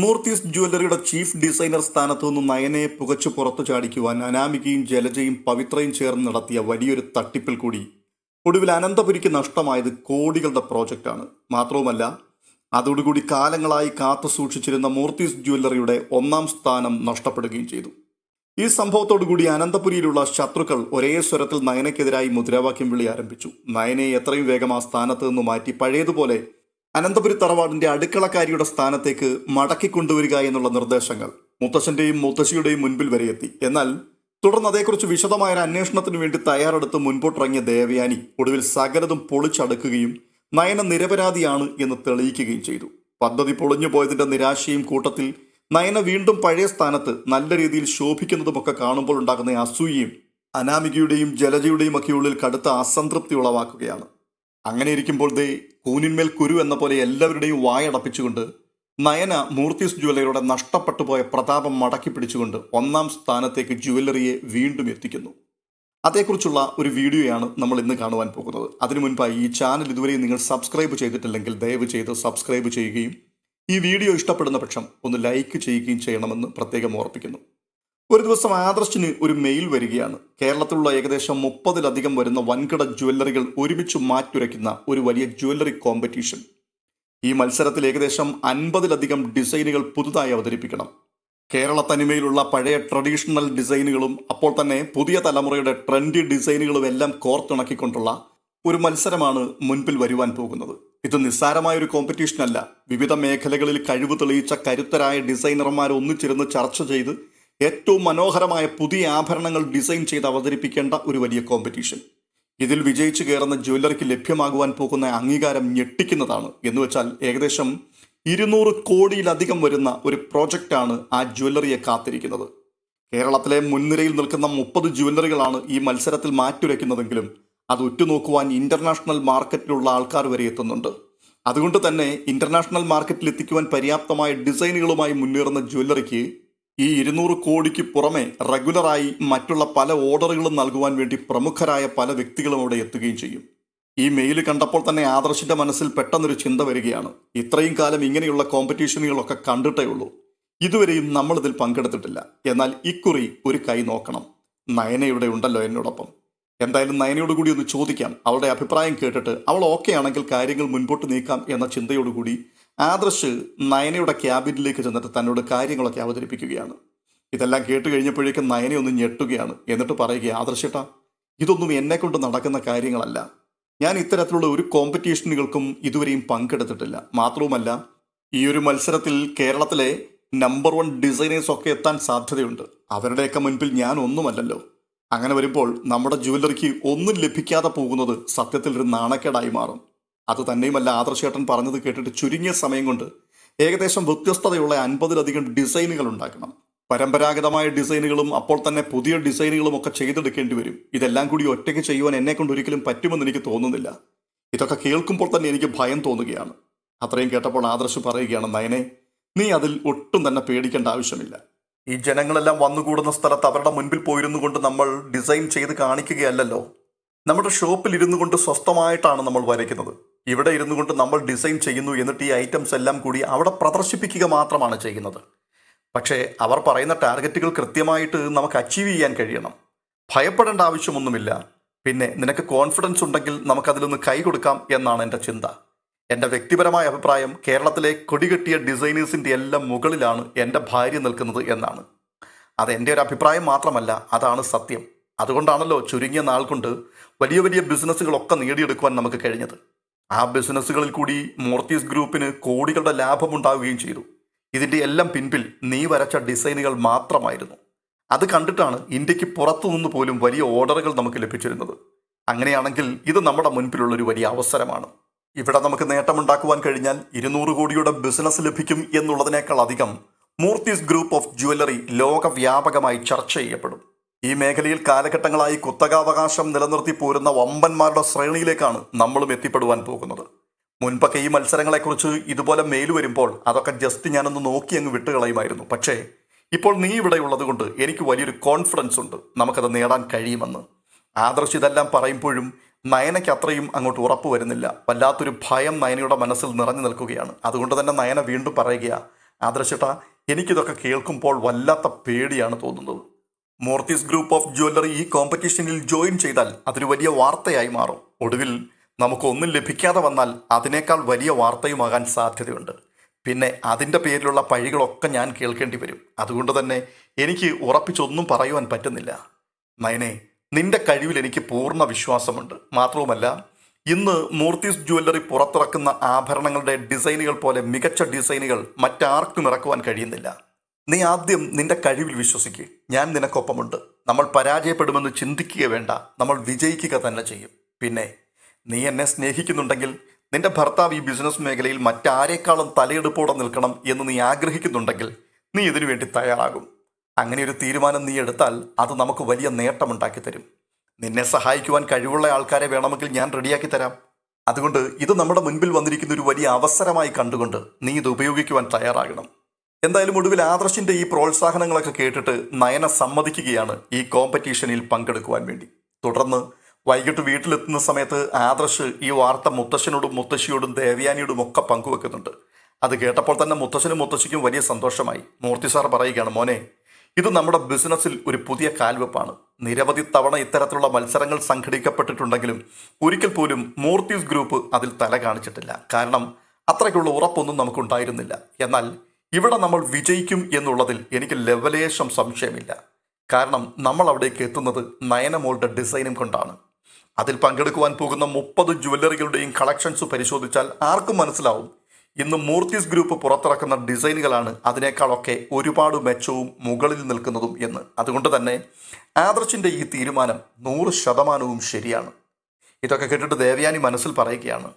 Moorthy's ജുവല്ലറിയുടെ chief designer സ്ഥാനത്തു നിന്ന് നയനയെ പുകച്ചു പുറത്തു ചാടിക്കുവാൻ അനാമികയും ജലജയും പവിത്രയും ചേർന്ന് നടത്തിയ വലിയൊരു തട്ടിപ്പിൽ കൂടി. ഒടുവിൽ അനന്തപുരിക്ക് നഷ്ടമായത് കോടികളുടെ പ്രോജക്റ്റാണ്. മാത്രവുമല്ല അതോടുകൂടി കാലങ്ങളായി കാത്തു സൂക്ഷിച്ചിരുന്ന മൂർത്തീസ് ജുവല്ലറിയുടെ ഒന്നാം സ്ഥാനം നഷ്ടപ്പെടുകയും ചെയ്തു. ഈ സംഭവത്തോടുകൂടി അനന്തപുരിയിലുള്ള ശത്രുക്കൾ ഒരേ സ്വരത്തിൽ നയനയ്ക്കെതിരായി മുദ്രാവാക്യം വിളി ആരംഭിച്ചു. നയനയെ എത്രയും വേഗം ആ സ്ഥാനത്ത് നിന്ന് മാറ്റി പഴയതുപോലെ അനന്തപുരി തറവാടിന്റെ അടുക്കളക്കാരിയുടെ സ്ഥാനത്തേക്ക് മടക്കി കൊണ്ടുവരിക എന്നുള്ള നിർദ്ദേശങ്ങൾ മുത്തശ്ശന്റെയും മുത്തശ്ശിയുടെയും മുൻപിൽ വരെ എത്തി. എന്നാൽ തുടർന്ന് അതേക്കുറിച്ച് വിശദമായ ഒരു അന്വേഷണത്തിന് വേണ്ടി തയ്യാറെടുത്ത് മുൻപോട്ടിറങ്ങിയ ദേവയാനി ഒടുവിൽ സകലതും പൊളിച്ചടുക്കുകയും നയന നിരപരാധിയാണ് എന്ന് തെളിയിക്കുകയും ചെയ്തു. പദ്ധതി പൊളിഞ്ഞു പോയതിന്റെ നിരാശയും കൂട്ടത്തിൽ നയന വീണ്ടും പഴയ സ്ഥാനത്ത് നല്ല രീതിയിൽ ശോഭിക്കുന്നതുമൊക്കെ കാണുമ്പോൾ ഉണ്ടാകുന്ന അസൂയയും അനാമികയുടെയും ജലജയുടെയും ഒക്കെ ഉള്ളിൽ കടുത്ത അസംതൃപ്തി ഉളവാക്കുകയാണ്. അങ്ങനെ ഇരിക്കുമ്പോൾ ദേ കൂനിന്മേൽ കുരു എന്ന പോലെ എല്ലാവരുടെയും വായടപ്പിച്ചുകൊണ്ട് നയന മൂർത്തീസ് ജ്വല്ലറിയുടെ നഷ്ടപ്പെട്ടു പോയ പ്രതാപം മടക്കി പിടിച്ചുകൊണ്ട് ഒന്നാം സ്ഥാനത്തേക്ക് ജ്വല്ലറിയെ വീണ്ടും എത്തിക്കുന്നു. അതേക്കുറിച്ചുള്ള ഒരു വീഡിയോയാണ് നമ്മൾ ഇന്ന് കാണുവാൻ പോകുന്നത്. അതിനു മുൻപായി ഈ ചാനൽ ഇതുവരെ നിങ്ങൾ സബ്സ്ക്രൈബ് ചെയ്തിട്ടില്ലെങ്കിൽ ദയവ് ചെയ്ത് സബ്സ്ക്രൈബ് ചെയ്യുകയും ഈ വീഡിയോ ഇഷ്ടപ്പെടുന്ന പക്ഷം ഒന്ന് ലൈക്ക് ചെയ്യുകയും ചെയ്യണമെന്ന് പ്രത്യേകം ഓർപ്പിക്കുന്നു. ഒരു ദിവസം ആദർശിന് ഒരു മെയിൽ വരികയാണ്. കേരളത്തിലുള്ള ഏകദേശം മുപ്പതിലധികം വരുന്ന വൻകിട ജ്വല്ലറികൾ ഒരുമിച്ച് മാറ്റുരയ്ക്കുന്ന ഒരു വലിയ ജ്വല്ലറി കോമ്പറ്റീഷൻ ഈ മത്സരത്തിൽ ഏകദേശം അൻപതിലധികം ഡിസൈനുകൾ പുതുതായി അവതരിപ്പിക്കണം. കേരള തനിമയിലുള്ള പഴയ ട്രഡീഷണൽ ഡിസൈനുകളും അപ്പോൾ തന്നെ പുതിയ തലമുറയുടെ ട്രെൻഡി ഡിസൈനുകളും എല്ലാം കോർത്തിണക്കിക്കൊണ്ടുള്ള ഒരു മത്സരമാണ് മുൻപിൽ വരുവാൻ പോകുന്നത്. ഇത് നിസ്സാരമായ ഒരു കോമ്പറ്റീഷൻ അല്ല. വിവിധ മേഖലകളിൽ കഴിവ് തെളിയിച്ച കരുത്തരായ ഡിസൈനർമാർ ഒന്നിച്ചിരുന്ന് ചർച്ച ചെയ്ത് ഏറ്റവും മനോഹരമായ പുതിയ ആഭരണങ്ങൾ ഡിസൈൻ ചെയ്ത് അവതരിപ്പിക്കേണ്ട ഒരു വലിയ കോമ്പറ്റീഷൻ ഇതിൽ വിജയിച്ചു കയറുന്ന ജ്വല്ലറിക്ക് ലഭ്യമാകുവാൻ പോകുന്ന അംഗീകാരം ഞെട്ടിക്കുന്നതാണ്. എന്ന് വെച്ചാൽ ഏകദേശം ഇരുന്നൂറ് കോടിയിലധികം വരുന്ന ഒരു പ്രോജക്റ്റാണ് ആ ജ്വല്ലറിയെ കാത്തിരിക്കുന്നത്. കേരളത്തിലെ മുൻനിരയിൽ നിൽക്കുന്ന മുപ്പത് ജ്വല്ലറികളാണ് ഈ മത്സരത്തിൽ മാറ്റുരയ്ക്കുന്നതെങ്കിലും അത് ഉറ്റുനോക്കുവാൻ ഇന്റർനാഷണൽ മാർക്കറ്റിലുള്ള ആൾക്കാർ വരെ എത്തുന്നുണ്ട്. അതുകൊണ്ട് തന്നെ ഇന്റർനാഷണൽ മാർക്കറ്റിൽ എത്തിക്കുവാൻ പര്യാപ്തമായ ഡിസൈനുകളുമായി മുന്നേറുന്ന ജ്വല്ലറിക്ക് ഈ ഇരുന്നൂറ് കോടിക്ക് പുറമെ റെഗുലറായി മറ്റുള്ള പല ഓർഡറുകളും നൽകുവാൻ വേണ്ടി പ്രമുഖരായ പല വ്യക്തികളും അവിടെ എത്തുകയും ചെയ്യും. ഈ മെയിൽ കണ്ടപ്പോൾ തന്നെ ആദർശിന്റെ മനസ്സിൽ പെട്ടെന്നൊരു ചിന്ത വരികയാണ്. ഇത്രയും കാലം ഇങ്ങനെയുള്ള കോമ്പറ്റീഷനുകളൊക്കെ കണ്ടിട്ടേ ഉള്ളൂ. ഇതുവരെയും നമ്മൾ നമ്മളിതിൽ പങ്കെടുത്തിട്ടില്ല. എന്നാൽ ഇക്കുറി ഒരു കൈ നോക്കണം. നയന ഇവിടെ ഉണ്ടല്ലോ എന്നോടൊപ്പം. എന്തായാലും നയനയോട് കൂടി ഒന്ന് ചോദിക്കാം. അവളുടെ അഭിപ്രായം കേട്ടിട്ട് അവൾ ഓക്കെ ആണെങ്കിൽ കാര്യങ്ങൾ മുൻപോട്ട് നീക്കാം എന്ന ചിന്തയോടുകൂടി ആദർശ് നയനയുടെ ക്യാബിനിലേക്ക് ചെന്നിട്ട് തന്നോട് കാര്യങ്ങളൊക്കെ അവതരിപ്പിക്കുകയാണ്. ഇതെല്ലാം കേട്ട് കഴിഞ്ഞപ്പോഴേക്കും നയനെ ഒന്ന് ഞെട്ടുകയാണ്. എന്നിട്ട് പറയുക ആദർശേട്ടാ ഇതൊന്നും എന്നെ കൊണ്ട് നടക്കുന്ന കാര്യങ്ങളല്ല. ഞാൻ ഇത്തരത്തിലുള്ള ഒരു കോമ്പറ്റീഷനുകൾക്കും ഇതുവരെയും പങ്കെടുത്തിട്ടില്ല. മാത്രവുമല്ല ഈ ഒരു മത്സരത്തിൽ കേരളത്തിലെ നമ്പർ വൺ ഡിസൈനേഴ്സ് ഒക്കെ എത്താൻ സാധ്യതയുണ്ട്. അവരുടെയൊക്കെ മുൻപിൽ ഞാൻ ഒന്നുമല്ലല്ലോ. അങ്ങനെ വരുമ്പോൾ നമ്മുടെ ജുവല്ലറിക്ക് ഒന്നും ലഭിക്കാതെ പോകുന്നത് സത്യത്തിൽ ഒരു നാണക്കേടായി മാറും. അത് തന്നെയുമല്ല ആദർശേട്ടൻ പറഞ്ഞത് കേട്ടിട്ട് ചുരുങ്ങിയ സമയം കൊണ്ട് ഏകദേശം വ്യത്യസ്തതയുള്ള അൻപതിലധികം ഡിസൈനുകൾ ഉണ്ടാക്കണം. പരമ്പരാഗതമായ ഡിസൈനുകളും അപ്പോൾ തന്നെ പുതിയ ഡിസൈനുകളും ഒക്കെ ചെയ്തെടുക്കേണ്ടി വരും. ഇതെല്ലാം കൂടി ഒറ്റയ്ക്ക് ചെയ്യുവാൻ എന്നെ കൊണ്ട് ഒരിക്കലും പറ്റുമെന്ന് എനിക്ക് തോന്നുന്നില്ല. ഇതൊക്കെ കേൾക്കുമ്പോൾ തന്നെ എനിക്ക് ഭയം തോന്നുകയാണ്. അത്രയും കേട്ടപ്പോൾ ആദർശ് പറയുകയാണ് നയനെ നീ അതിൽ ഒട്ടും തന്നെ പേടിക്കേണ്ട ആവശ്യമില്ല. ഈ ജനങ്ങളെല്ലാം വന്നുകൂടുന്ന സ്ഥലത്ത് അവരുടെ മുൻപിൽ പോയിരുന്നു കൊണ്ട് നമ്മൾ ഡിസൈൻ ചെയ്ത് കാണിക്കുകയല്ലല്ലോ. നമ്മുടെ ഷോപ്പിൽ ഇരുന്നു കൊണ്ട് സ്വസ്ഥമായിട്ടാണ് നമ്മൾ വരയ്ക്കുന്നത്. ഇവിടെ ഇരുന്നു കൊണ്ട് നമ്മൾ ഡിസൈൻ ചെയ്യുന്നു എന്നിട്ട് ഈ ഐറ്റംസ് എല്ലാം കൂടി അവിടെ പ്രദർശിപ്പിക്കുക മാത്രമാണ് ചെയ്യുന്നത്. പക്ഷേ അവർ പറയുന്ന ടാർഗറ്റുകൾ കൃത്യമായിട്ട് നമുക്ക് അച്ചീവ് ചെയ്യാൻ കഴിയണം. ഭയപ്പെടേണ്ട ആവശ്യമൊന്നുമില്ല. പിന്നെ നിനക്ക് കോൺഫിഡൻസ് ഉണ്ടെങ്കിൽ നമുക്കതിലൊന്ന് കൈ കൊടുക്കാം എന്നാണ് എന്റെ ചിന്ത. എന്റെ വ്യക്തിപരമായ അഭിപ്രായം കേരളത്തിലെ കൊടികെട്ടിയ ഡിസൈനേഴ്സിന്റെ എല്ലാം മുകളിലാണ് എന്റെ ഭാര്യ നിൽക്കുന്നത് എന്നാണ്. അത് എന്റെ ഒരു അഭിപ്രായം മാത്രമല്ല അതാണ് സത്യം. അതുകൊണ്ടാണല്ലോ ചുരുങ്ങിയ നാൾ കൊണ്ട് വലിയ വലിയ ബിസിനസ്സുകളൊക്കെ നേടിയെടുക്കുവാൻ നമുക്ക് കഴിഞ്ഞത്. ആ ബിസിനസ്സുകളിൽ കൂടി മോർത്തീസ് ഗ്രൂപ്പിന് കോടികളുടെ ലാഭമുണ്ടാവുകയും ചെയ്തു. ഇതിന്റെ എല്ലാം പിൻപിൽ നീ വരച്ച ഡിസൈനുകൾ മാത്രമായിരുന്നു. അത് കണ്ടിട്ടാണ് ഇന്ത്യയ്ക്ക് പുറത്തുനിന്ന് പോലും വലിയ ഓർഡറുകൾ നമുക്ക് ലഭിച്ചിരുന്നത്. അങ്ങനെയാണെങ്കിൽ ഇത് നമ്മുടെ മുൻപിലുള്ളൊരു വലിയ അവസരമാണ്. ഇവിടെ നമുക്ക് നേട്ടമുണ്ടാക്കുവാൻ കഴിഞ്ഞാൽ ഇരുന്നൂറ് കോടിയുടെ ബിസിനസ് ലഭിക്കും എന്നുള്ളതിനേക്കാൾ അധികം മൂർത്തീസ് ഗ്രൂപ്പ് ഓഫ് ജുവല്ലറി ലോകവ്യാപകമായി ചർച്ച ചെയ്യപ്പെടും. ഈ മേഖലയിൽ കാലഘട്ടങ്ങളായി കുത്തകാവകാശം നിലനിർത്തി പോരുന്ന വമ്പന്മാരുടെ ശ്രേണിയിലേക്കാണ് നമ്മളും എത്തിപ്പെടുവാൻ പോകുന്നത്. മുൻപൊക്കെ ഈ മത്സരങ്ങളെക്കുറിച്ച് ഇതുപോലെ മെയിൽ വരുമ്പോൾ അതൊക്കെ ജസ്റ്റ് ഞാനൊന്ന് നോക്കി അങ്ങ് വിട്ടുകളയുമായിരുന്നു. പക്ഷേ ഇപ്പോൾ നീ ഇവിടെ ഉള്ളതുകൊണ്ട് എനിക്ക് വലിയൊരു കോൺഫിഡൻസ് ഉണ്ട്. നമുക്കത് നേടാൻ കഴിയുമെന്ന്. ആദർശ് ഇതെല്ലാം പറയുമ്പോഴും നയനയ്ക്ക് അത്രയും അങ്ങോട്ട് ഉറപ്പ് വരുന്നില്ല. വല്ലാത്തൊരു ഭയം നയനയുടെ മനസ്സിൽ നിറഞ്ഞു നിൽക്കുകയാണ്. അതുകൊണ്ട് തന്നെ നയന വീണ്ടും പറയുകയാണ് ആദർശട്ട എനിക്കിതൊക്കെ കേൾക്കുമ്പോൾ വല്ലാത്ത പേടിയാണ് തോന്നുന്നത്. മോർത്തിസ് ഗ്രൂപ്പ് ഓഫ് ജ്വല്ലറി ഈ കോമ്പറ്റീഷനിൽ ജോയിൻ ചെയ്താൽ അതൊരു വലിയ വാർത്തയായി മാറും. ഒടുവിൽ നമുക്കൊന്നും ലഭിക്കാതെ വന്നാൽ അതിനേക്കാൾ വലിയ വാർത്തയുമാകാൻ സാധ്യതയുണ്ട്. പിന്നെ അതിന്റെ പേരിലുള്ള പഴികളൊക്കെ ഞാൻ കേൾക്കേണ്ടി വരും. അതുകൊണ്ട് തന്നെ എനിക്ക് ഉറപ്പിച്ചൊന്നും പറയുവാൻ പറ്റുന്നില്ല. നയനെ നിന്റെ കഴിവിൽ എനിക്ക് പൂർണ വിശ്വാസമുണ്ട്. മാത്രവുമല്ല ഇന്ന് മൂർത്തീസ് ജ്വല്ലറി പുറത്തിറക്കുന്ന ആഭരണങ്ങളുടെ ഡിസൈനുകൾ പോലെ മികച്ച ഡിസൈനുകൾ മറ്റാർക്കും ഇറക്കുവാൻ കഴിയുന്നില്ല. നീ ആദ്യം നിന്റെ കഴിവിൽ വിശ്വസിക്കുക ഞാൻ നിനക്കൊപ്പമുണ്ട്. നമ്മൾ പരാജയപ്പെടുമെന്ന് ചിന്തിക്കുക വേണ്ട. നമ്മൾ വിജയിക്കുക തന്നെ ചെയ്യും. പിന്നെ നീ എന്നെ സ്നേഹിക്കുന്നുണ്ടെങ്കിൽ നിന്റെ ഭർത്താവ് ഈ ബിസിനസ് മേഖലയിൽ മറ്റാരേക്കാളും തലയെടുപ്പോടെ നിൽക്കണം എന്ന് നീ ആഗ്രഹിക്കുന്നുണ്ടെങ്കിൽ നീ ഇതിനു വേണ്ടി തയ്യാറാകും. അങ്ങനെ ഒരു തീരുമാനം നീ എടുത്താൽ അത് നമുക്ക് വലിയ നേട്ടമുണ്ടാക്കി തരും. നിന്നെ സഹായിക്കുവാൻ കഴിവുള്ള ആൾക്കാരെ വേണമെങ്കിൽ ഞാൻ റെഡിയാക്കി തരാം. അതുകൊണ്ട് ഇത് നമ്മുടെ മുൻപിൽ വന്നിരിക്കുന്ന ഒരു വലിയ അവസരമായി കണ്ടുകൊണ്ട് നീ ഇത് ഉപയോഗിക്കുവാൻ തയ്യാറാകണം. എന്തായാലും ഒടുവിൽ ആദർശിന്റെ ഈ പ്രോത്സാഹനങ്ങളൊക്കെ കേട്ടിട്ട് നയന സമ്മതിക്കുകയാണ് ഈ കോമ്പറ്റീഷനിൽ പങ്കെടുക്കുവാൻ വേണ്ടി. തുടർന്ന് വൈകിട്ട് വീട്ടിലെത്തുന്ന സമയത്ത് ആദർശ് ഈ വാർത്ത മുത്തശ്ശനോടും മുത്തശ്ശിയോടും ദേവയാനിയോടും ഒക്കെ പങ്കുവെക്കുന്നുണ്ട്. അത് കേട്ടപ്പോൾ തന്നെ മുത്തശ്ശനും മുത്തശ്ശിക്കും വലിയ സന്തോഷമായി. മൂർത്തി സാർ പറയുകയാണ് മോനെ ഇത് നമ്മുടെ ബിസിനസ്സിൽ ഒരു പുതിയ കാൽവെപ്പാണ്. നിരവധി തവണ ഇത്തരത്തിലുള്ള മത്സരങ്ങൾ സംഘടിക്കപ്പെട്ടിട്ടുണ്ടെങ്കിലും ഒരിക്കൽ പോലും മൂർത്തീസ് ഗ്രൂപ്പ് അതിൽ തല കാണിച്ചിട്ടില്ല. കാരണം അത്രയ്ക്കുള്ള ഉറപ്പൊന്നും നമുക്കുണ്ടായിരുന്നില്ല. എന്നാൽ ഇവിടെ നമ്മൾ വിജയിക്കും എന്നുള്ളതിൽ എനിക്ക് ലെവലേശം സംശയമില്ല. കാരണം നമ്മൾ അവിടേക്ക് എത്തുന്നത് നയനമോളുടെ ഡിസൈനും കൊണ്ടാണ്. അതിൽ പങ്കെടുക്കുവാൻ പോകുന്ന മുപ്പത് ജുവല്ലറികളുടെയും കളക്ഷൻസ് പരിശോധിച്ചാൽ ആർക്കും മനസ്സിലാവും. ഇന്ന് മൂർത്തിസ് ഗ്രൂപ്പ് പുറത്തിറക്കുന്ന ഡിസൈനുകളാണ് അതിനേക്കാളൊക്കെ ഒരുപാട് മെച്ചവും മുകളിൽ നിൽക്കുന്നതും എന്ന്. അതുകൊണ്ട് തന്നെ ആദർശിന്റെ ഈ തീരുമാനം നൂറ് ശതമാനവും ശരിയാണ്. ഇതൊക്കെ കേട്ടിട്ട് ദേവയാനി മനസ്സിൽ പറയുകയാണ്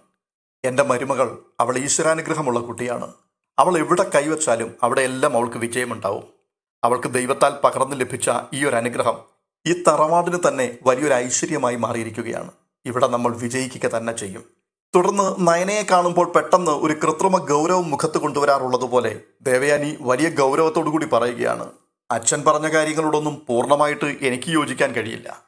എന്റെ മരുമകൾ അവൾ ഈശ്വരാനുഗ്രഹമുള്ള കുട്ടിയാണ്. അവൾ എവിടെ കൈവച്ചാലും അവിടെയെല്ലാം അവൾക്ക് വിജയമുണ്ടാവും. അവൾക്ക് ദൈവത്താൽ പകർന്നു ലഭിച്ച ഈ ഒരു അനുഗ്രഹം ഈ തറവാടിന് തന്നെ വലിയൊരു ഐശ്വര്യമായി മാറിയിരിക്കുകയാണ്. ഇവിടെ നമ്മൾ വിജയിക്കുക തന്നെ ചെയ്യും. തുടർന്ന് നയനയെ കാണുമ്പോൾ പെട്ടെന്ന് ഒരു കൃത്രിമ ഗൗരവം മുഖത്ത് കൊണ്ടുവരാറുള്ളതുപോലെ ദേവയാനി വലിയ ഗൗരവത്തോടു കൂടി പറയുകയാണ് അച്ഛൻ പറഞ്ഞ കാര്യങ്ങളോടൊന്നും പൂർണമായിട്ട് എനിക്ക് യോജിക്കാൻ കഴിയില്ല.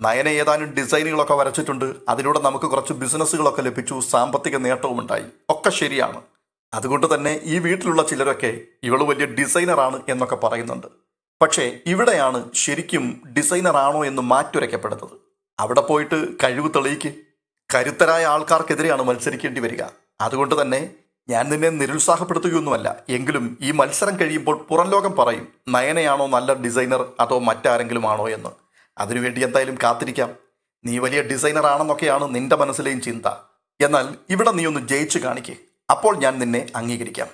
നയന ഏതാനും ഡിസൈനുകളൊക്കെ വരച്ചിട്ടുണ്ട്. അതിലൂടെ നമുക്ക് കുറച്ച് ബിസിനസ്സുകളൊക്കെ ലഭിച്ചു. സാമ്പത്തിക നേട്ടവും ഉണ്ടായി ഒക്കെ ശരിയാണ്. അതുകൊണ്ട് തന്നെ ഈ വീട്ടിലുള്ള ചിലരൊക്കെ ഇവൾ വലിയ ഡിസൈനറാണ് എന്നൊക്കെ പറയുന്നുണ്ട്. പക്ഷേ ഇവിടെയാണ് ശരിക്കും ഡിസൈനറാണോ എന്ന് മാറ്റുരയ്ക്കപ്പെടുന്നത്. അവിടെ പോയിട്ട് കഴിവ് തെളിയിക്ക്. കരുത്തരായ ആൾക്കാർക്കെതിരെയാണ് മത്സരിക്കേണ്ടി വരിക. അതുകൊണ്ട് തന്നെ ഞാൻ നിന്നെ നിരുത്സാഹപ്പെടുത്തുകയൊന്നുമല്ല. എങ്കിലും ഈ മത്സരം കഴിയുമ്പോൾ പുറം ലോകം പറയും നയനയാണോ നല്ല ഡിസൈനർ അതോ മറ്റാരെങ്കിലും ആണോ എന്ന്. അതിനുവേണ്ടി എന്തായാലും കാത്തിരിക്കാം. നീ വലിയ ഡിസൈനർ ആണെന്നൊക്കെയാണ് നിന്റെ മനസ്സിലെയും ചിന്ത. എന്നാൽ ഇവിടെ നീ ഒന്ന് ജയിച്ചു കാണിക്കേ. അപ്പോൾ ഞാൻ നിന്നെ അംഗീകരിക്കാം.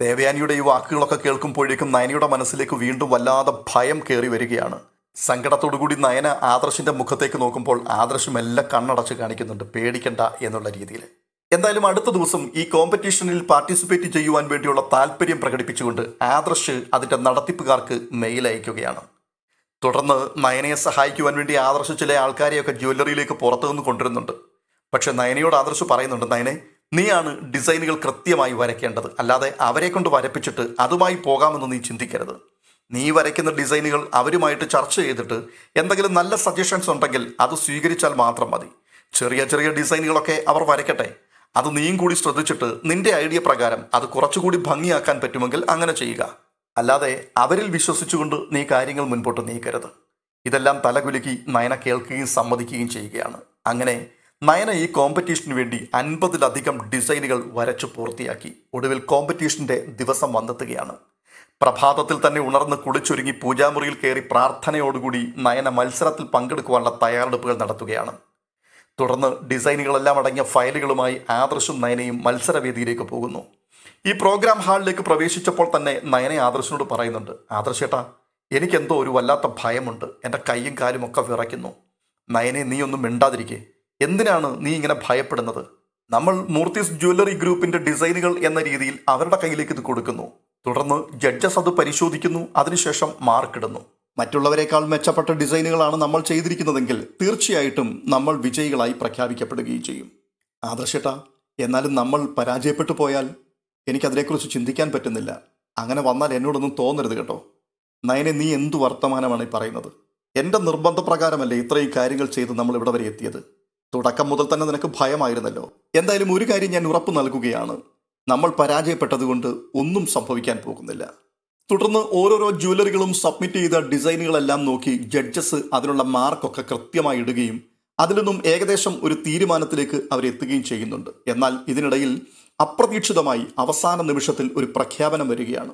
ദേവയാനിയുടെ ഈ വാക്കുകളൊക്കെ കേൾക്കുമ്പോഴേക്കും നയനയുടെ മനസ്സിലേക്ക് വീണ്ടും വല്ലാതെ ഭയം കയറി വരികയാണ്. സങ്കടത്തോടുകൂടി നയന ആദർശിന്റെ മുഖത്തേക്ക് നോക്കുമ്പോൾ ആദർശം എല്ലാം കണ്ണടച്ച് കാണിക്കുന്നുണ്ട്. പേടിക്കണ്ട എന്നുള്ള രീതിയിൽ. എന്തായാലും അടുത്ത ദിവസം ഈ കോമ്പറ്റീഷനിൽ പാർട്ടിസിപ്പേറ്റ് ചെയ്യുവാൻ വേണ്ടിയുള്ള താല്പര്യം പ്രകടിപ്പിച്ചുകൊണ്ട് ആദർശ് അതിന്റെ നടത്തിപ്പുകാർക്ക് മെയിൽ അയക്കുകയാണ്. തുടർന്ന് നയനയെ സഹായിക്കുവാൻ വേണ്ടി ആദർശ് ചില ആൾക്കാരെയൊക്കെ ജ്വല്ലറിയിലേക്ക് പുറത്തു നിന്ന് കൊണ്ടുവരുന്നുണ്ട്. പക്ഷെ നയനയോട് ആദർശ് പറയുന്നുണ്ട് നയനെ നീയാണ് ഡിസൈനുകൾ കൃത്യമായി വരയ്ക്കേണ്ടത്. അല്ലാതെ അവരെ കൊണ്ട് വരപ്പിച്ചിട്ട് അതുമായി പോകാമെന്ന് നീ ചിന്തിക്കരുത്. നീ വരയ്ക്കുന്ന ഡിസൈനുകൾ അവരുമായിട്ട് ചർച്ച ചെയ്തിട്ട് എന്തെങ്കിലും നല്ല സജഷൻസ് ഉണ്ടെങ്കിൽ അത് സ്വീകരിച്ചാൽ മാത്രം മതി. ചെറിയ ചെറിയ ഡിസൈനുകളൊക്കെ അവർ വരയ്ക്കട്ടെ. അത് നീയും കൂടി ശ്രദ്ധിച്ചിട്ട് നിന്റെ ഐഡിയ പ്രകാരം അത് കുറച്ചുകൂടി ഭംഗിയാക്കാൻ പറ്റുമെങ്കിൽ അങ്ങനെ ചെയ്യുക. അല്ലാതെ അവരിൽ വിശ്വസിച്ചുകൊണ്ട് നീ കാര്യങ്ങൾ മുൻപോട്ട് നീക്കരുത്. ഇതെല്ലാം തലകുലുക്കി നയന കേൾക്കുകയും സമ്മതിക്കുകയും ചെയ്യുകയാണ്. അങ്ങനെ നയന ഈ കോമ്പറ്റീഷന് വേണ്ടി അൻപതിലധികം ഡിസൈനുകൾ വരച്ചു പൂർത്തിയാക്കി. ഒടുവിൽ കോമ്പറ്റീഷന്റെ ദിവസം വന്നെത്തുകയാണ്. പ്രഭാതത്തിൽ തന്നെ ഉണർന്ന് കുളിച്ചൊരുങ്ങി പൂജാമുറിയിൽ കയറി പ്രാർത്ഥനയോടുകൂടി നയന മത്സരത്തിൽ പങ്കെടുക്കുവാനുള്ള തയ്യാറെടുപ്പുകൾ നടത്തുകയാണ്. തുടർന്ന് ഡിസൈനുകളെല്ലാം അടങ്ങിയ ഫയലുകളുമായി ആദർശും നയനയും മത്സരവേദിയിലേക്ക് പോകുന്നു. ഈ പ്രോഗ്രാം ഹാളിലേക്ക് പ്രവേശിച്ചപ്പോൾ തന്നെ നയനെ ആദർശിനോട് പറയുന്നുണ്ട് ആദർശേട്ടാ എനിക്കെന്തോ ഒരു വല്ലാത്ത ഭയമുണ്ട്. എന്റെ കൈയും കാലും ഒക്കെ വിറയ്ക്കുന്നു. നയനെ നീ ഒന്നും മിണ്ടാതിരിക്കേ. എന്തിനാണ് നീ ഇങ്ങനെ ഭയപ്പെടുന്നത്? നമ്മൾ മൂർത്തിസ് ജ്വല്ലറി ഗ്രൂപ്പിന്റെ ഡിസൈനുകൾ എന്ന രീതിയിൽ അവരുടെ കയ്യിലേക്ക് ഇത് കൊടുക്കുന്നു. തുടർന്ന് ജഡ്ജസ് അത് പരിശോധിക്കുന്നു അതിനുശേഷം മാർക്കിടുന്നു മറ്റുള്ളവരെക്കാൾ മെച്ചപ്പെട്ട ഡിസൈനുകളാണ് നമ്മൾ ചെയ്തിരിക്കുന്നതെങ്കിൽ തീർച്ചയായിട്ടും നമ്മൾ വിജയികളായി പ്രഖ്യാപിക്കപ്പെടുകയും ചെയ്യും. ആദർശട്ട എന്നാലും നമ്മൾ പരാജയപ്പെട്ടു പോയാൽ എനിക്കതിനെക്കുറിച്ച് ചിന്തിക്കാൻ പറ്റുന്നില്ല. അങ്ങനെ വന്നാൽ എന്നോടൊന്നും തോന്നരുത് കേട്ടോ. നയനെ നീ എന്തു വർത്തമാനമാണ് ഈ പറയുന്നത്? എന്റെ നിർബന്ധപ്രകാരമല്ലേ ഇത്രയും കാര്യങ്ങൾ ചെയ്ത് നമ്മൾ ഇവിടെ വരെ എത്തിയത്? തുടക്കം മുതൽ തന്നെ നിനക്ക് ഭയമായിരുന്നല്ലോ. എന്തായാലും ഒരു കാര്യം ഞാൻ ഉറപ്പ് നൽകുകയാണ്. നമ്മൾ പരാജയപ്പെട്ടതുകൊണ്ട് ഒന്നും സംഭവിക്കാൻ പോകുന്നില്ല. തുടർന്ന് ഓരോരോ ജ്വല്ലറികളും സബ്മിറ്റ് ചെയ്ത ഡിസൈനുകളെല്ലാം നോക്കി ജഡ്ജസ് അതിനുള്ള മാർക്കൊക്കെ കൃത്യമായി ഇടുകയും അതിൽ നിന്നും ഏകദേശം ഒരു തീരുമാനത്തിലേക്ക് അവരെത്തുകയും ചെയ്യുന്നുണ്ട്. എന്നാൽ ഇതിനിടയിൽ അപ്രതീക്ഷിതമായി അവസാന നിമിഷത്തിൽ ഒരു പ്രഖ്യാപനം വരികയാണ്.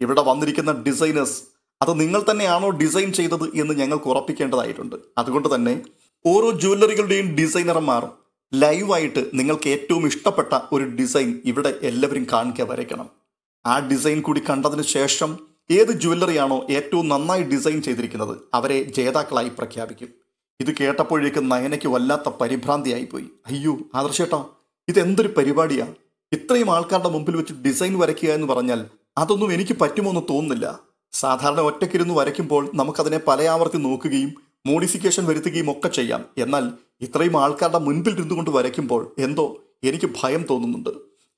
ഇവിടെ വന്നിരിക്കുന്ന ഡിസൈനേഴ്സ് അത് നിങ്ങൾ തന്നെയാണോ ഡിസൈൻ ചെയ്തത് എന്ന് ഞങ്ങൾക്ക് ഉറപ്പിക്കേണ്ടതായിട്ടുണ്ട്. അതുകൊണ്ട് തന്നെ ഓരോ ജ്വല്ലറികളുടെയും ഡിസൈനർമാർ ലൈവായിട്ട് നിങ്ങൾക്ക് ഏറ്റവും ഇഷ്ടപ്പെട്ട ഒരു ഡിസൈൻ ഇവിടെ എല്ലാവരും കാണിക്കുക വരയ്ക്കണം. ആ ഡിസൈൻ കൂടി കണ്ടതിന് ശേഷം ഏത് ജുവല്ലറിയാണോ ഏറ്റവും നന്നായി ഡിസൈൻ ചെയ്തിരിക്കുന്നത് അവരെ ജേതാക്കളായി പ്രഖ്യാപിക്കും. ഇത് കേട്ടപ്പോഴേക്ക് നയനയ്ക്ക് വല്ലാത്ത പരിഭ്രാന്തിയായിപ്പോയി അയ്യോ ആദർശേട്ടാ ഇതെന്തൊരു പരിപാടിയാ? ഇത്രയും ആൾക്കാരുടെ മുമ്പിൽ വെച്ച് ഡിസൈൻ വരയ്ക്കുക എന്ന് പറഞ്ഞാൽ അതൊന്നും എനിക്ക് പറ്റുമോ എന്ന് തോന്നുന്നില്ല. സാധാരണ ഒറ്റയ്ക്കിരുന്ന് വരയ്ക്കുമ്പോൾ നമുക്കതിനെ പലയാവർത്തി നോക്കുകയും മോഡിഫിക്കേഷൻ വരുത്തുകയും ഒക്കെ ചെയ്യാം. എന്നാൽ ഇത്രയും ആൾക്കാരുടെ മുൻപിൽ ഇരുന്നുകൊണ്ട് വരയ്ക്കുമ്പോൾ എന്തോ എനിക്ക് ഭയം തോന്നുന്നുണ്ട്.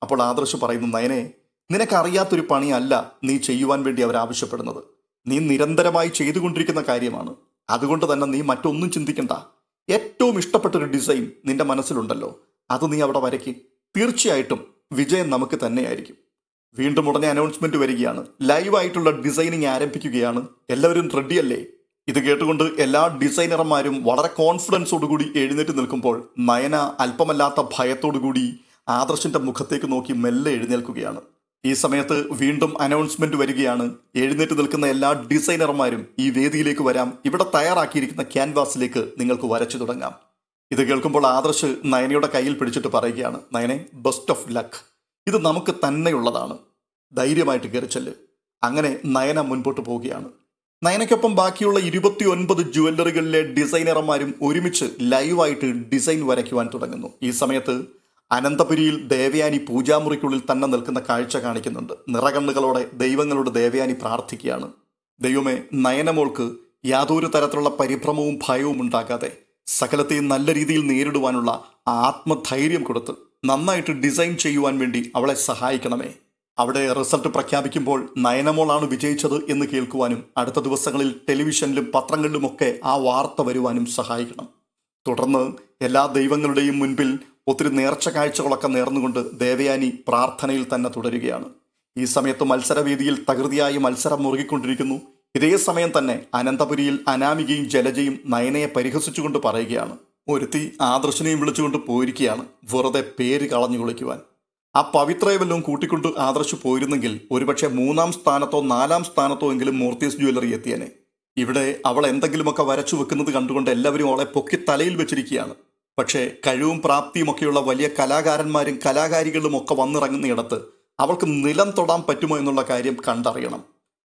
അപ്പോൾ ആദർശ് പറയുന്നു നയനെ നിനക്കറിയാത്തൊരു പണിയല്ല നീ ചെയ്യുവാൻ വേണ്ടി അവർ ആവശ്യപ്പെടുന്നത്. നീ നിരന്തരമായി ചെയ്തുകൊണ്ടിരിക്കുന്ന കാര്യമാണ്. അതുകൊണ്ട് തന്നെ നീ മറ്റൊന്നും ചിന്തിക്കണ്ട. ഏറ്റവും ഇഷ്ടപ്പെട്ട ഒരു ഡിസൈൻ നിന്റെ മനസ്സിലുണ്ടല്ലോ. അത് നീ അവിടെ വരയ്ക്ക്. തീർച്ചയായിട്ടും വിജയം നമുക്ക് തന്നെയായിരിക്കും. വീണ്ടും ഉടനെ അനൗൺസ്മെന്റ് വരികയാണ്. ലൈവായിട്ടുള്ള ഡിസൈനിങ് ആരംഭിക്കുകയാണ്. എല്ലാവരും റെഡിയല്ലേ ഇത് കേട്ടുകൊണ്ട് എല്ലാ ഡിസൈനർമാരും വളരെ കോൺഫിഡൻസോടുകൂടി എഴുന്നേറ്റ് നിൽക്കുമ്പോൾ നയന അല്പമല്ലാത്ത ഭയത്തോടുകൂടി ആദർശിന്റെ മുഖത്തേക്ക് നോക്കി മെല്ലെ എഴുന്നേൽക്കുകയാണ്. ഈ സമയത്ത് വീണ്ടും അനൗൺസ്മെന്റ് വരികയാണ്. എഴുന്നേറ്റ് നിൽക്കുന്ന എല്ലാ ഡിസൈനർമാരും ഈ വേദിയിലേക്ക് വരാം. ഇവിടെ തയ്യാറാക്കിയിരിക്കുന്ന ക്യാൻവാസിലേക്ക് നിങ്ങൾക്ക് വരച്ചു തുടങ്ങാം. ഇത് കേൾക്കുമ്പോൾ ആദർശ് നയനയുടെ കയ്യിൽ പിടിച്ചിട്ട് പറയുകയാണ് നയനെ ബെസ്റ്റ് ഓഫ് ലക്ക് ഇത് നമുക്ക് തന്നെയുള്ളതാണ്. ധൈര്യമായിട്ട് കയറിച്ചൽ അങ്ങനെ നയന മുൻപോട്ട് പോവുകയാണ്. നയനയ്ക്കൊപ്പം ബാക്കിയുള്ള ഇരുപത്തി ഒൻപത് ജുവല്ലറികളിലെ ഡിസൈനർമാരും ഒരുമിച്ച് ലൈവായിട്ട് ഡിസൈൻ വരയ്ക്കുവാൻ തുടങ്ങുന്നു. ഈ സമയത്ത് അനന്തപുരിയിൽ ദേവയാനി പൂജാമുറിക്കുള്ളിൽ തന്നെ നിൽക്കുന്ന കാഴ്ച കാണിക്കുന്നുണ്ട്. നിറകണ്ണുകളോടെ ദൈവങ്ങളുടെ ദേവയാനി പ്രാർത്ഥിക്കുകയാണ്. ദൈവമേ നയനമോൾക്ക് യാതൊരു തരത്തിലുള്ള പരിഭ്രമവും ഭയവും ഉണ്ടാകാതെ സകലത്തെയും നല്ല രീതിയിൽ നേരിടുവാനുള്ള ആത്മധൈര്യം കൊടുത്ത് നന്നായിട്ട് ഡിസൈൻ ചെയ്യുവാൻ വേണ്ടി അവളെ സഹായിക്കണമേ. അവിടെ റിസൾട്ട് പ്രഖ്യാപിക്കുമ്പോൾ നയനമോളാണ് വിജയിച്ചത് എന്ന് കേൾക്കുവാനും അടുത്ത ദിവസങ്ങളിൽ ടെലിവിഷനിലും പത്രങ്ങളിലുമൊക്കെ ആ വാർത്ത വരുവാനും സഹായിക്കണം. തുടർന്ന് എല്ലാ ദൈവങ്ങളുടെയും മുൻപിൽ ഒത്തിരി നേർച്ച കാഴ്ചകളൊക്കെ നേർന്നുകൊണ്ട് ദേവയാനി പ്രാർത്ഥനയിൽ തന്നെ തുടരുകയാണ്. ഈ സമയത്ത് മത്സരവേദിയിൽ തകൃതിയായി മത്സരം മുറുകിക്കൊണ്ടിരിക്കുന്നു. ഇതേ സമയം തന്നെ അനന്തപുരിയിൽ അനാമികയും ജലജയും നയനയെ പരിഹസിച്ചുകൊണ്ട് പറയുകയാണ്. ഒരുത്തി ആദർശനെയും വിളിച്ചുകൊണ്ട് പോയിരിക്കുകയാണ്. വെറുതെ പേര് കളഞ്ഞു കുളിക്കുവാൻ. ആ പവിത്രയെ വല്ലതും കൂട്ടിക്കൊണ്ട് ആദർശ് പോയിരുന്നെങ്കിൽ ഒരുപക്ഷെ മൂന്നാം സ്ഥാനത്തോ നാലാം സ്ഥാനത്തോ എങ്കിലും മൂർത്തീസ് ജ്വല്ലറി എത്തിയനെ. ഇവിടെ അവൾ എന്തെങ്കിലുമൊക്കെ വരച്ചു വെക്കുന്നത് കണ്ടുകൊണ്ട് എല്ലാവരും അവളെ പൊക്കി തലയിൽ വെച്ചിരിക്കുകയാണ്. പക്ഷേ കഴിവും പ്രാപ്തിയും ഒക്കെയുള്ള വലിയ കലാകാരന്മാരും കലാകാരികളും ഒക്കെ വന്നിറങ്ങുന്നിടത്ത് അവൾക്ക് നിലം തൊടാൻ പറ്റുമോ എന്നുള്ള കാര്യം കണ്ടറിയണം.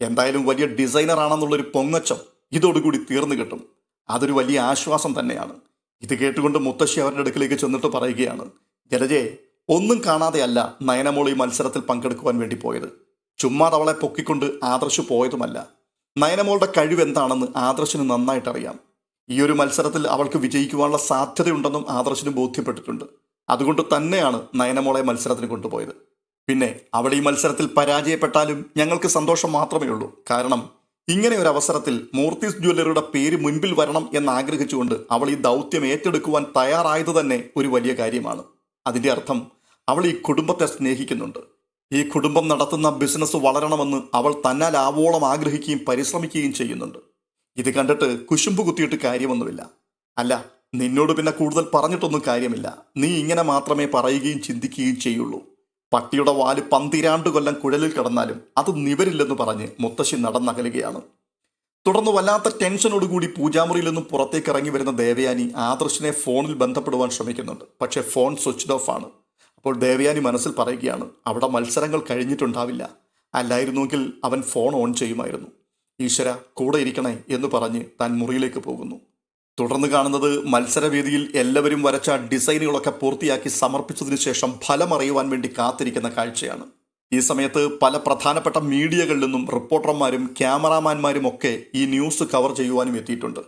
എന്തായാലും വലിയ ഡിസൈനർ ആണെന്നുള്ളൊരു പൊങ്ങച്ചം ഇതോടുകൂടി തീർന്നു കിട്ടും. അതൊരു വലിയ ആശ്വാസം തന്നെയാണ്. ഇത് കേട്ടുകൊണ്ട് മുത്തശ്ശി അവരുടെ അടുക്കിലേക്ക് ചെന്നിട്ട് പറയുകയാണ് ജലജയെ ഒന്നും കാണാതെയല്ല നയനമോൾ ഈ മത്സരത്തിൽ പങ്കെടുക്കുവാൻ വേണ്ടി പോയത്. ചുമ്മാ അവളെ പൊക്കിക്കൊണ്ട് ആദർശ് പോയതുമല്ല. നയനമോളുടെ കഴിവ് എന്താണെന്ന് ആദർശിന് നന്നായിട്ട് അറിയാം ഈ ഒരു മത്സരത്തിൽ അവൾക്ക് വിജയിക്കുവാനുള്ള സാധ്യതയുണ്ടെന്നും ആദർശിന് ബോധ്യപ്പെട്ടിട്ടുണ്ട്. അതുകൊണ്ട് തന്നെയാണ് നയനമോളെ മത്സരത്തിന് കൊണ്ടുപോയത്. പിന്നെ അവൾ ഈ മത്സരത്തിൽ പരാജയപ്പെട്ടാലും ഞങ്ങൾക്ക് സന്തോഷം മാത്രമേ ഉള്ളൂ. കാരണം ഇങ്ങനെ ഒരു അവസരത്തിൽ മൂർത്തീസ് ജ്വല്ലറിയുടെ പേര് മുൻപിൽ വരണം എന്ന് ആഗ്രഹിച്ചുകൊണ്ട് അവൾ ഈ ദൗത്യം ഏറ്റെടുക്കുവാൻ തയ്യാറായത് തന്നെ ഒരു വലിയ കാര്യമാണ്. അതിന്റെ അർത്ഥം അവൾ ഈ കുടുംബത്തെ സ്നേഹിക്കുന്നുണ്ട്. ഈ കുടുംബം നടത്തുന്ന ബിസിനസ് വളരണമെന്ന് അവൾ തന്നാൽ ആവോളം ആഗ്രഹിക്കുകയും പരിശ്രമിക്കുകയും ചെയ്യുന്നുണ്ട്. ഇത് കണ്ടിട്ട് കുശുമ്പ് കുത്തിയിട്ട് കാര്യമൊന്നുമില്ല. അല്ല നിന്നോട് പിന്നെ കൂടുതൽ പറഞ്ഞിട്ടൊന്നും കാര്യമില്ല. നീ ഇങ്ങനെ മാത്രമേ പറയുകയും ചിന്തിക്കുകയും ചെയ്യുള്ളൂ. പട്ടിയുടെ വാൽ പന്തിരാണ്ട് കൊല്ലം കുഴലിൽ കിടന്നാലും അത് നിവരില്ലെന്ന് പറഞ്ഞ് മുത്തശ്ശി നടന്നകലുകയാണ്. തുടർന്ന് വല്ലാത്ത ടെൻഷനോടുകൂടി പൂജാമുറിയിൽ നിന്നും പുറത്തേക്ക് ഇറങ്ങി വരുന്ന ദേവയാനി ആദർശിനെ ഫോണിൽ ബന്ധപ്പെടുവാൻ ശ്രമിക്കുന്നുണ്ട്. പക്ഷേ ഫോൺ സ്വിച്ച്ഡ് ഓഫ് ആണ്. അപ്പോൾ ദേവയാനി മനസ്സിൽ പറയുകയാണ് അവിടെ മത്സരങ്ങൾ കഴിഞ്ഞിട്ടുണ്ടാവില്ല. അല്ലായിരുന്നുവെങ്കിൽ അവൻ ഫോൺ ഓൺ ചെയ്യുമായിരുന്നു. ഈശ്വര കൂടെ ഇരിക്കണേ എന്ന് പറഞ്ഞ് താൻ മുറിയിലേക്ക് പോകുന്നു. തുടർന്ന് കാണുന്നത് മത്സരവേദിയിൽ എല്ലാവരും വരച്ച ഡിസൈനുകളൊക്കെ പൂർത്തിയാക്കി സമർപ്പിച്ചതിനു ശേഷം ഫലം അറിയുവാൻ വേണ്ടി കാത്തിരിക്കുന്ന കാഴ്ചയാണ്. ഈ സമയത്ത് പല പ്രധാനപ്പെട്ട മീഡിയകളിൽ നിന്നും റിപ്പോർട്ടർമാരും ക്യാമറാമാന്മാരും ഒക്കെ ഈ ന്യൂസ് കവർ ചെയ്യുവാനും എത്തിയിട്ടുണ്ട്.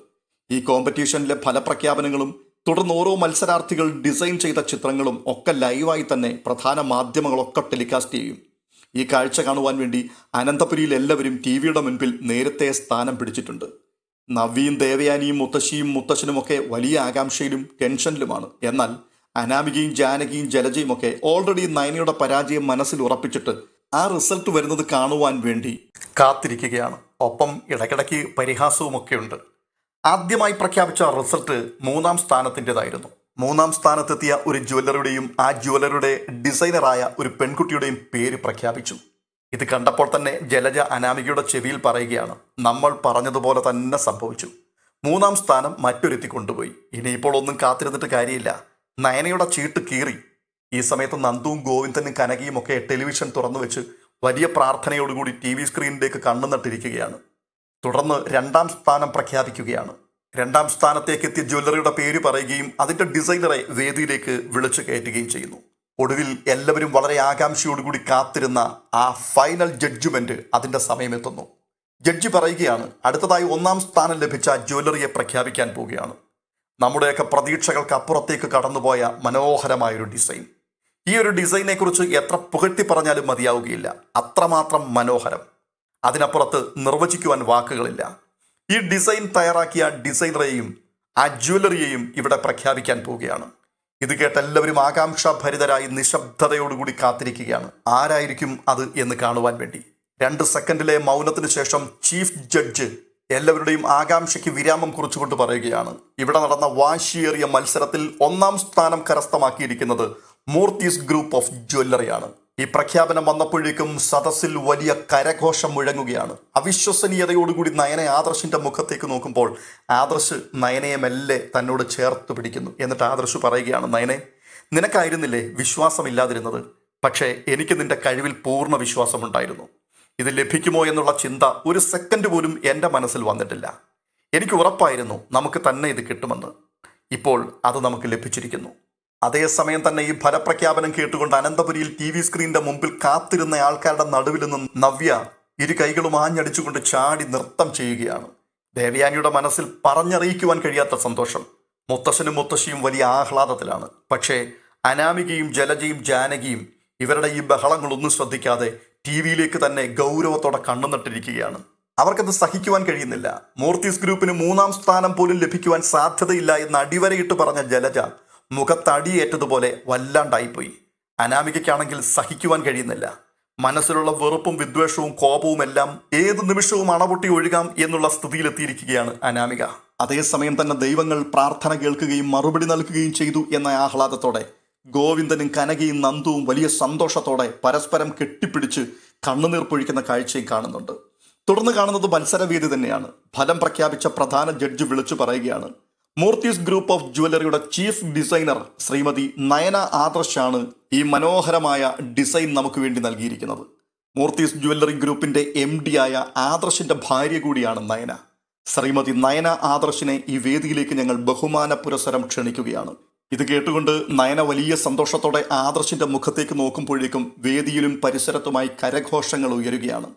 ഈ കോമ്പറ്റീഷനിലെ ഫലപ്രഖ്യാപനങ്ങളും തുടർന്ന് ഓരോ മത്സരാർത്ഥികൾ ഡിസൈൻ ചെയ്ത ചിത്രങ്ങളും ഒക്കെ ലൈവായി തന്നെ പ്രധാന മാധ്യമങ്ങളൊക്കെ ടെലികാസ്റ്റ് ചെയ്യും. ഈ കാഴ്ച കാണുവാൻ വേണ്ടി അനന്തപുരിയിൽ എല്ലാവരും ടി വിയുടെ മുൻപിൽ നേരത്തെ സ്ഥാനം പിടിച്ചിട്ടുണ്ട്. നവ്യയും ദേവയാനിയും മുത്തശ്ശിയും മുത്തശ്ശനുമൊക്കെ വലിയ ആകാംക്ഷയിലും ടെൻഷനിലുമാണ്. എന്നാൽ അനാമികയും ജാനകിയും ജലജയും ഒക്കെ ഓൾറെഡി നയനയുടെ പരാജയം മനസ്സിൽ ഉറപ്പിച്ചിട്ട് ആ റിസൾട്ട് വരുന്നത് കാണുവാൻ വേണ്ടി കാത്തിരിക്കുകയാണ്. ഒപ്പം ഇടയ്ക്കിടയ്ക്ക് പരിഹാസവുമൊക്കെ ഉണ്ട്. ആദ്യമായി പ്രഖ്യാപിച്ച റിസൾട്ട് മൂന്നാം സ്ഥാനത്തിന്റെതായിരുന്നു. മൂന്നാം സ്ഥാനത്തെത്തിയ ഒരു ജ്വല്ലറുടെയും ആ ജ്വല്ലറുടെ ഡിസൈനറായ ഒരു പെൺകുട്ടിയുടെയും പേര് പ്രഖ്യാപിച്ചു. ഇത് കണ്ടപ്പോൾ തന്നെ ജലജ അനാമികയുടെ ചെവിയിൽ പറയുകയാണ് നമ്മൾ പറഞ്ഞതുപോലെ തന്നെ സംഭവിച്ചു. മൂന്നാം സ്ഥാനം മറ്റൊരുത്തി കൊണ്ടുപോയി. ഇനിയിപ്പോൾ ഒന്നും കാത്തിരുന്നിട്ട് കാര്യമില്ല. നയനയുടെ ചീട്ട് കീറി. ഈ സമയത്ത് നന്ദുവും ഗോവിന്ദനും കനകയും ഒക്കെ ടെലിവിഷൻ തുറന്നു വെച്ച് വലിയ പ്രാർത്ഥനയോടുകൂടി ടി വി സ്ക്രീനിലേക്ക് കണ്ണു നട്ടിരിക്കുകയാണ്. തുടർന്ന് രണ്ടാം സ്ഥാനം പ്രഖ്യാപിക്കുകയാണ്. രണ്ടാം സ്ഥാനത്തേക്ക് എത്തിയ ജ്വല്ലറിയുടെ പേര് പറയുകയും അതിന്റെ ഡിസൈനറെ വേദിയിലേക്ക് വിളിച്ചു കയറ്റുകയും ചെയ്യുന്നു. ഒടുവിൽ എല്ലാവരും വളരെ ആകാംക്ഷയോടുകൂടി കാത്തിരുന്ന ആ ഫൈനൽ ജഡ്ജ്മെന്റ് അതിന്റെ സമയമെത്തുന്നു. ജഡ്ജി പറയുകയാണ് അടുത്തതായി ഒന്നാം സ്ഥാനം ലഭിച്ച ജ്വല്ലറിയെ പ്രഖ്യാപിക്കാൻ പോവുകയാണ്. നമ്മുടെയൊക്കെ പ്രതീക്ഷകൾക്ക് അപ്പുറത്തേക്ക് കടന്നുപോയ മനോഹരമായൊരു ഡിസൈൻ. ഈ ഒരു ഡിസൈനെ കുറിച്ച് എത്ര പുകഴ്ത്തി പറഞ്ഞാലും മതിയാവുകയില്ല. അത്രമാത്രം മനോഹരം. അതിനപ്പുറത്ത് നിർവചിക്കുവാൻ വാക്കുകളില്ല. ഈ ഡിസൈൻ തയ്യാറാക്കിയ ഡിസൈനറെയും ആ ജ്വല്ലറിയെയും ഇവിടെ പ്രഖ്യാപിക്കാൻ പോവുകയാണ്. ഇത് കേട്ട് എല്ലാവരും ആകാംക്ഷാഭരിതരായി നിശബ്ദതയോടുകൂടി കാത്തിരിക്കുകയാണ്. ആരായിരിക്കും അത് എന്ന് കാണുവാൻ വേണ്ടി. രണ്ട് സെക്കൻഡിലെ മൗനത്തിന് ശേഷം ചീഫ് ജഡ്ജ് എല്ലാവരുടെയും ആകാംക്ഷയ്ക്ക് വിരാമം കുറിച്ചുകൊണ്ട് പറയുകയാണ്. ഇവിടെ നടന്ന വാശിയേറിയ മത്സരത്തിൽ ഒന്നാം സ്ഥാനം കരസ്ഥമാക്കിയിരിക്കുന്നത് മൂർത്തീസ് ഗ്രൂപ്പ് ഓഫ് ജ്വല്ലറിയാണ്. ഈ പ്രഖ്യാപനം വന്നപ്പോഴേക്കും സദസ്സിൽ വലിയ കരഘോഷം മുഴങ്ങുകയാണ്. അവിശ്വസനീയതയോടുകൂടി നയനെ ആദർശിന്റെ മുഖത്തേക്ക് നോക്കുമ്പോൾ ആദർശ് നയനയെ മെല്ലെ തന്നോട് ചേർത്ത് പിടിക്കുന്നു. എന്നിട്ട് ആദർശ് പറയുകയാണ് നയനെ നിനക്കായിരുന്നില്ലേ വിശ്വാസമില്ലാതിരുന്നത്? പക്ഷേ എനിക്ക് നിന്റെ കഴിവിൽ പൂർണ വിശ്വാസമുണ്ടായിരുന്നു. ഇത് ലഭിക്കുമോ എന്നുള്ള ചിന്ത ഒരു സെക്കൻഡ് പോലും എന്റെ മനസ്സിൽ വന്നിട്ടില്ല. എനിക്ക് ഉറപ്പായിരുന്നു നമുക്ക് തന്നെ ഇത് കിട്ടുമെന്ന്. ഇപ്പോൾ അത് നമുക്ക് ലഭിച്ചിരിക്കുന്നു. അതേസമയം തന്നെ ഈ ഫലപ്രഖ്യാപനം കേട്ടുകൊണ്ട് അനന്തപുരിയിൽ ടി വി സ്ക്രീനിന്റെ മുമ്പിൽ കാത്തിരുന്ന ആൾക്കാരുടെ നടുവിൽ നിന്ന് നവ്യ ഇരു കൈകളും ആഞ്ഞടിച്ചുകൊണ്ട് ചാടി നൃത്തം ചെയ്യുകയാണ്. ദേവയാനിയുടെ മനസ്സിൽ പറഞ്ഞറിയിക്കുവാൻ കഴിയാത്ത സന്തോഷം. മുത്തശ്ശനും മുത്തശ്ശിയും വലിയ ആഹ്ലാദത്തിലാണ്. പക്ഷേ അനാമികയും ജലജയും ജാനകിയും ഇവരുടെ ഈ ബഹളങ്ങളൊന്നും ശ്രദ്ധിക്കാതെ ടി വിയിലേക്ക് തന്നെ ഗൗരവത്തോടെ കണ്ണു നട്ടിരിക്കുകയാണ് അവർക്കത് സഹിക്കുവാൻ കഴിയുന്നില്ല. മൂർത്തീസ് ഗ്രൂപ്പിന് മൂന്നാം സ്ഥാനം പോലും ലഭിക്കുവാൻ സാധ്യതയില്ല എന്ന് അടിവരയിട്ട് പറഞ്ഞ ജലജ മുഖത്തടിയേറ്റതുപോലെ വല്ലാണ്ടായിപ്പോയി. അനാമികയ്ക്കാണെങ്കിൽ സഹിക്കുവാൻ കഴിയുന്നില്ല. മനസ്സിലുള്ള വെറുപ്പും വിദ്വേഷവും കോപവും എല്ലാം ഏത് നിമിഷവും അണപൊട്ടി ഒഴുകാം എന്നുള്ള സ്ഥിതിയിലെത്തിയിരിക്കുകയാണ് അനാമിക. അതേസമയം തന്നെ ദൈവങ്ങൾ പ്രാർത്ഥന കേൾക്കുകയും മറുപടി നൽകുകയും ചെയ്തു എന്ന ആഹ്ലാദത്തോടെ ഗോവിന്ദനും കനകയും നന്ദുവും വലിയ സന്തോഷത്തോടെ പരസ്പരം കെട്ടിപ്പിടിച്ച് കണ്ണുനീർ പൊഴിക്കുന്ന കാഴ്ചയും കാണുന്നുണ്ട്. തുടർന്ന് കാണുന്നത് മത്സരവേദി തന്നെയാണ്. ഫലം പ്രഖ്യാപിച്ച പ്രധാന ജഡ്ജ് വിളിച്ചു പറയുകയാണ്. മൂർത്തീസ് ഗ്രൂപ്പ് ഓഫ് ജുവലറിയുടെ ചീഫ് ഡിസൈനർ ശ്രീമതി നയന ആദർശാണ് ഈ മനോഹരമായ ഡിസൈൻ നമുക്ക് വേണ്ടി നൽകിയിരിക്കുന്നത്. മൂർത്തീസ് ജുവല്ലറി ഗ്രൂപ്പിന്റെ എം ആയ ആദർശിന്റെ ഭാര്യ കൂടിയാണ് നയന. ശ്രീമതി നയന ആദർശിനെ ഈ വേദിയിലേക്ക് ഞങ്ങൾ ബഹുമാന പുരസരം ക്ഷണിക്കുകയാണ്. ഇത് കേട്ടുകൊണ്ട് നയന വലിയ സന്തോഷത്തോടെ ആദർശിന്റെ മുഖത്തേക്ക് നോക്കുമ്പോഴേക്കും വേദിയിലും പരിസരത്തുമായി കരഘോഷങ്ങൾ ഉയരുകയാണ്.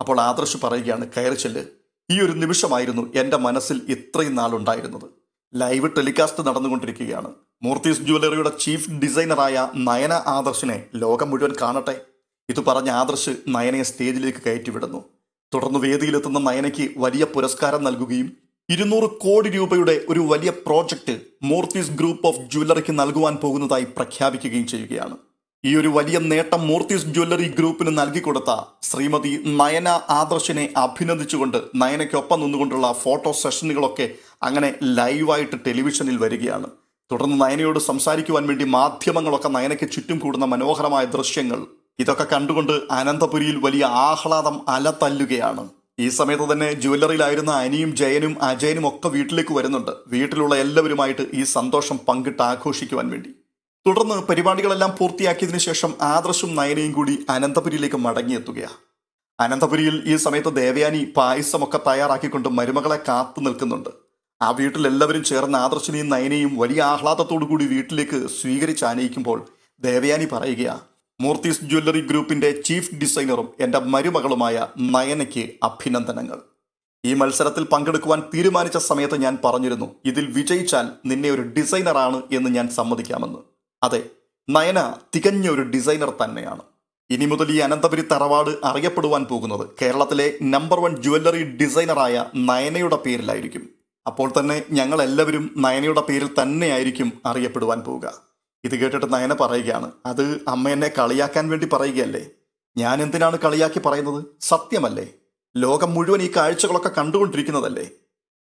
അപ്പോൾ ആദർശ് പറയുകയാണ് കയറി ചെല്ല്. ഈ ഒരു നിമിഷമായിരുന്നു എന്റെ മനസ്സിൽ ഇത്രയും നാളുണ്ടായിരുന്നത് ലൈവ് ടെലികാസ്റ്റ് നടന്നുകൊണ്ടിരിക്കുകയാണ്. മൂർത്തീസ് ജ്വല്ലറിയുടെ ചീഫ് ഡിസൈനറായ നയന ആദർശിനെ ലോകം മുഴുവൻ കാണട്ടെ. ഇത് പറഞ്ഞ ആദർശ് നയനയെ സ്റ്റേജിലേക്ക് കയറ്റിവിടുന്നു തുടർന്ന് വേദിയിലെത്തുന്ന നയനയ്ക്ക് വലിയ പുരസ്കാരം നൽകുകയും ഇരുന്നൂറ് കോടി രൂപയുടെ ഒരു വലിയ പ്രോജക്റ്റ് മൂർത്തീസ് ഗ്രൂപ്പ് ഓഫ് ജ്വല്ലറിക്ക് നൽകുവാൻ പോകുന്നതായി പ്രഖ്യാപിക്കുകയും ചെയ്യുകയാണ്. ഈ ഒരു വലിയ നേട്ടം മൂർത്തീസ് ജ്വല്ലറി ഗ്രൂപ്പിന് നൽകിക്കൊടുത്ത ശ്രീമതി നയന ആദർശിനെ അഭിനന്ദിച്ചുകൊണ്ട് നയനയ്ക്കൊപ്പം നിന്നുകൊണ്ടുള്ള ഫോട്ടോ സെഷനുകളൊക്കെ അങ്ങനെ ലൈവായിട്ട് ടെലിവിഷനിൽ വരികയാണ്. തുടർന്ന് നയനയോട് സംസാരിക്കുവാൻ വേണ്ടി മാധ്യമങ്ങളൊക്കെ നയനയ്ക്ക് ചുറ്റും കൂടുന്ന മനോഹരമായ ദൃശ്യങ്ങൾ ഇതൊക്കെ കണ്ടുകൊണ്ട് അനന്തപുരിയിൽ വലിയ ആഹ്ലാദം അലതല്ലുകയാണ്. ഈ സമയത്ത് തന്നെ ജുവല്ലറിയിലായിരുന്ന അനിയും ജയനും അജയനും ഒക്കെ വീട്ടിലേക്ക് വരുന്നുണ്ട്. വീട്ടിലുള്ള എല്ലാവരുമായിട്ട് ഈ സന്തോഷം പങ്കിട്ട് ആഘോഷിക്കുവാൻ വേണ്ടി. തുടർന്ന് പരിപാടികളെല്ലാം പൂർത്തിയാക്കിയതിനു ശേഷം ആദർശും നയനയും കൂടി അനന്തപുരിയിലേക്ക് മടങ്ങിയെത്തുകയാണ് അനന്തപുരിയിൽ ഈ സമയത്ത് ദേവയാനി പായസമൊക്കെ തയ്യാറാക്കിക്കൊണ്ട് മരുമകളെ കാത്തു നിൽക്കുന്നുണ്ട്. ആ വീട്ടിൽ എല്ലാവരും ചേർന്ന് ആദർശിനെയും നയനെയും വലിയ ആഹ്ലാദത്തോടു കൂടി വീട്ടിലേക്ക് സ്വീകരിച്ച് ആനയിക്കുമ്പോൾ ദേവയാനി പറയുകയാ മൂർത്തീസ് ജ്വല്ലറി ഗ്രൂപ്പിന്റെ ചീഫ് ഡിസൈനറും എന്റെ മരുമകളുമായ നയനയ്ക്ക് അഭിനന്ദനങ്ങൾ. ഈ മത്സരത്തിൽ പങ്കെടുക്കുവാൻ തീരുമാനിച്ച സമയത്ത് ഞാൻ പറഞ്ഞിരുന്നു ഇതിൽ വിജയിച്ചാൽ നിന്നെ ഒരു ഡിസൈനറാണ് എന്ന് ഞാൻ സമ്മതിക്കാമെന്ന്. അതെ നയന തികഞ്ഞ ഒരു ഡിസൈനർ തന്നെയാണ്. ഇനി മുതൽ ഈ അനന്തപുരി തറവാട് അറിയപ്പെടുവാൻ പോകുന്നത് കേരളത്തിലെ നമ്പർ വൺ ജ്വല്ലറി ഡിസൈനറായ നയനയുടെ പേരിലായിരിക്കും. അപ്പോൾ തന്നെ ഞങ്ങൾ എല്ലാവരും നയനയുടെ പേരിൽ തന്നെയായിരിക്കും അറിയപ്പെടുവാൻ പോവുക. ഇത് കേട്ടിട്ട് നയന പറയുകയാണ്. അത് അമ്മ എന്നെ കളിയാക്കാൻ വേണ്ടി പറയുകയല്ലേ? ഞാൻ എന്തിനാണ് കളിയാക്കി പറയുന്നത്? സത്യമല്ലേ? ലോകം മുഴുവൻ ഈ കാഴ്ചകളൊക്കെ കണ്ടുകൊണ്ടിരിക്കുന്നതല്ലേ?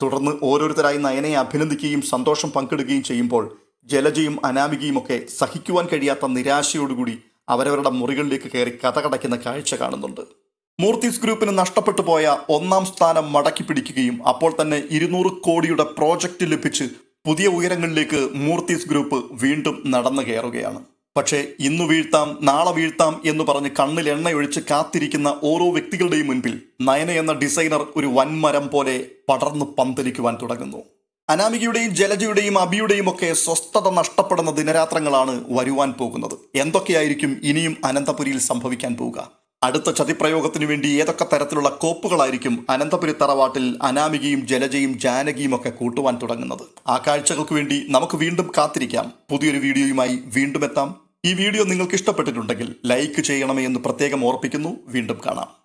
തുടർന്ന് ഓരോരുത്തരായി നയനയെ അഭിനന്ദിക്കുകയും സന്തോഷം പങ്കിടുകയും ചെയ്യുമ്പോൾ ജലജയും അനാമികയും ഒക്കെ സഹിക്കുവാൻ കഴിയാത്ത നിരാശയോടുകൂടി അവരവരുടെ മുറികളിലേക്ക് കയറി കഥ കടയ്ക്കുന്ന കാഴ്ച കാണുന്നുണ്ട്. മൂർത്തീസ് ഗ്രൂപ്പിന് നഷ്ടപ്പെട്ടു പോയ ഒന്നാം സ്ഥാനം മടക്കി പിടിക്കുകയും അപ്പോൾ തന്നെ ഇരുന്നൂറ് കോടിയുടെ പ്രോജക്റ്റ് ലഭിച്ച് പുതിയ ഉയരങ്ങളിലേക്ക് മൂർത്തീസ് ഗ്രൂപ്പ് വീണ്ടും നടന്നു കയറുകയാണ്. പക്ഷേ ഇന്ന് വീഴ്ത്താം നാളെ വീഴ്ത്താം എന്ന് പറഞ്ഞ് കണ്ണിൽ എണ്ണയൊഴിച്ച് കാത്തിരിക്കുന്ന ഓരോ വ്യക്തികളുടെയും മുൻപിൽ നയന എന്ന ഡിസൈനർ ഒരു വൻമരം പോലെ പടർന്ന് പന്തലിക്കുവാൻ തുടങ്ങുന്നു. അനാമികയുടെയും ജലജയുടെയും അബിയുടെയും ഒക്കെ സ്വസ്ഥത നഷ്ടപ്പെടുന്ന ദിനരാത്രങ്ങളാണ് വരുവാൻ പോകുന്നത്. എന്തൊക്കെയായിരിക്കും ഇനിയും അനന്തപുരിയിൽ സംഭവിക്കാൻ പോവുക? അടുത്ത ചതിപ്രയോഗത്തിനു വേണ്ടി ഏതൊക്കെ തരത്തിലുള്ള കോപ്പുകളായിരിക്കും അനന്തപുരി തറവാട്ടിൽ അനാമികയും ജലജയും ജാനകിയും ഒക്കെ കൂട്ടുവാൻ തുടങ്ങുന്നത്? ആ കാഴ്ചകൾക്ക് വേണ്ടി നമുക്ക് വീണ്ടും കാത്തിരിക്കാം. പുതിയൊരു വീഡിയോയുമായി വീണ്ടും എത്താം. ഈ വീഡിയോ നിങ്ങൾക്ക് ഇഷ്ടപ്പെട്ടിട്ടുണ്ടെങ്കിൽ ലൈക്ക് ചെയ്യണമേ എന്ന് പ്രത്യേകം ഓർപ്പിക്കുന്നു. വീണ്ടും കാണാം.